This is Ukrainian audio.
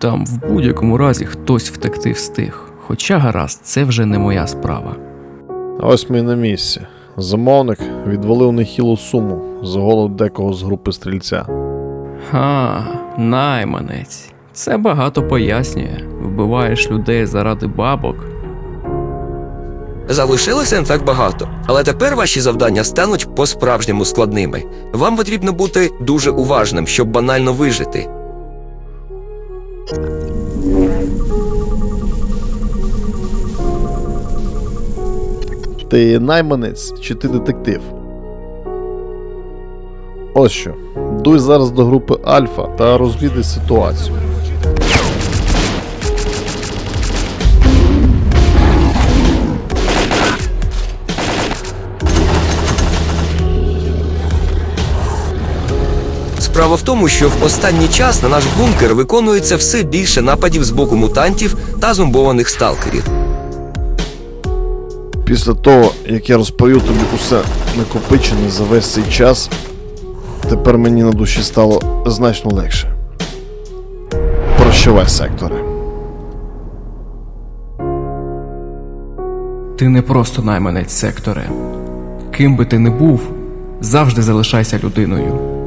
Там в будь-якому разі хтось втекти встиг. Хоча гаразд, це вже не моя справа. Ось ми й на місці. Замовник відвалив нехилу суму за голод декого з групи стрільця. Ха, найманець. Це багато пояснює. Вбиваєш людей заради бабок. Залишилося не так багато, але тепер ваші завдання стануть по-справжньому складними. Вам потрібно бути дуже уважним, щоб банально вижити. Ти найманець чи ти детектив? Ось що. Дуй зараз до групи Альфа та розвідай ситуацію. Справа в тому, що в останній час на наш бункер виконується все більше нападів з боку мутантів та зомбованих сталкерів. Після того, як я розповів тобі усе накопичене за весь цей час, тепер мені на душі стало значно легше. Прощавай, секторе. Ти не просто найманець секторе. Ким би ти не був, завжди залишайся людиною.